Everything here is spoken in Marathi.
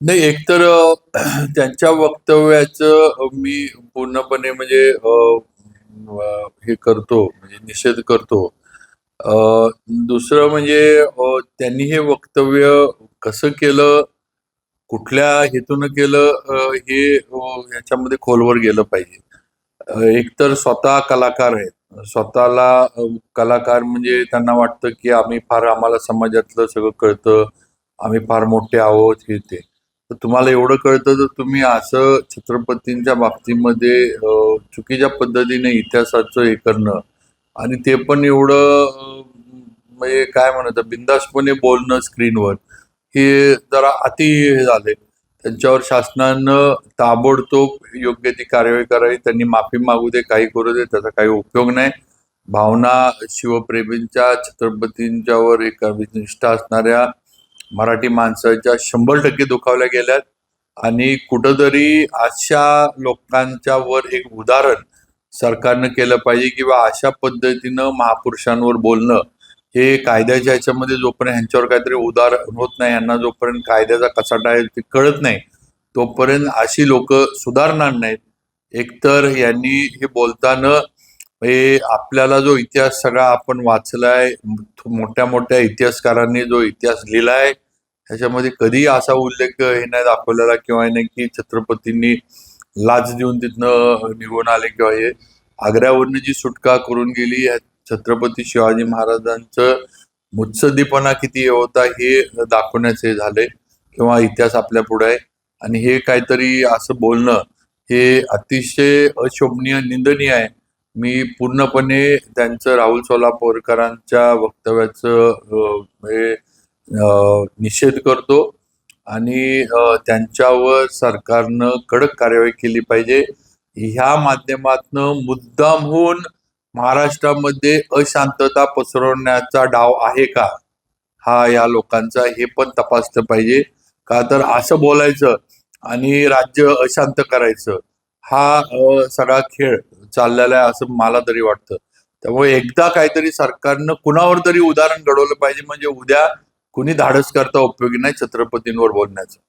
नाही एकतर अ, त्यांच्या वक्तव्याचं मी पूर्णपणे म्हणजे अ, अ, हे करतो म्हणजे निषेध करतो. अ, दुसरं म्हणजे अ, त्यांनी हे वक्तव्य कसं केलं, कुठल्या हेतूनं केलं अ, हे अ, ह्याच्यामध्ये खोलवर गेलं पाहिजे. अ, एकतर स्वतः कलाकार आहेत. स्वतःला अ, कलाकार म्हणजे त्यांना वाटतं, की आम्ही फार आम्हाला समाजातलं सगळं कळतं. आम्ही फार मोठे आहोत, हे ते. तर तुम्हाला एवढं कळतं तर तुम्ही असं छत्रपतींच्या बाबतीमध्ये चुकीच्या पद्धतीने इतिहासाचं हे करणं आणि ते पण एवढं म्हणजे काय म्हणत बिंदासपणे बोलणं स्क्रीनवर, हे जरा अति हे झालंय. त्यांच्यावर शासनानं ताबडतोब योग्य ती कार्यवाही करावी. त्यांनी माफी मागू दे, काही करू दे, त्याचा काही उपयोग नाही. भावना शिवप्रेमींच्या, छत्रपतींच्यावर एक निष्ठा असणाऱ्या मराठी माणसाच्या 100% दुखावल्या गेल्यात आणि कुठंतरी अशा लोकांच्या वर एक उदाहरण सरकारनं केलं पाहिजे किंवा अशा पद्धतीनं महापुरुषांवर बोलणं, हे कायद्याच्या ह्याच्यामध्ये जोपर्यंत ह्यांच्यावर काहीतरी उदार होत नाही, यांना जोपर्यंत कायद्याचा कसाटा आहे ते कळत नाही, तोपर्यंत अशी लोकं सुधारणार नाहीत. एकतर यांनी हे बोलताना हे आपल्याला जो इतिहास सगळा आपण वाचलाय, मोठ्या-मोठ्या इतिहासकारांनी जो इतिहास लिहिलाय, ह्याच्यामध्ये कधी असा उल्लेख हे नाही दाखवलेला किंवा हे नाही की छत्रपतींनी लाच देऊन तिथनं निघून आले किंवा हे. आग्र्यावरून जी सुटका करून गेली, छत्रपती शिवाजी महाराजांचं मुत्सद्दीपणा किती होता हे दाखवण्याचे झाले झालंय किंवा इतिहास आपल्या पुढे आहे आणि हे काहीतरी असं बोलणं, हे अतिशय अशोभनीय, निंदनीय आहे. मी पूर्णपणे त्यांचं राहुल सोलापूरकरांच्या वक्तव्याचं हे निषेध करतो आणि त्यांच्यावर सरकारनं कडक कारवाई केली पाहिजे. ह्या माध्यमातनं मुद्दामहून महाराष्ट्रामध्ये अशांतता पसरवण्याचा डाव आहे का? हा या लोकांचा हे पण तपासलं पाहिजे. का तर असं बोलायचं आणि राज्य अशांत करायचं, हा सगळा खेळ चाललेला आहे असं मला तरी वाटतं. त्यामुळे एकदा काहीतरी सरकारनं कुणावर तरी उदाहरण घडवलं पाहिजे म्हणजे उद्या कुणी धाडस करता उपयोगी नाही छत्रपतींवर बोलण्याचं.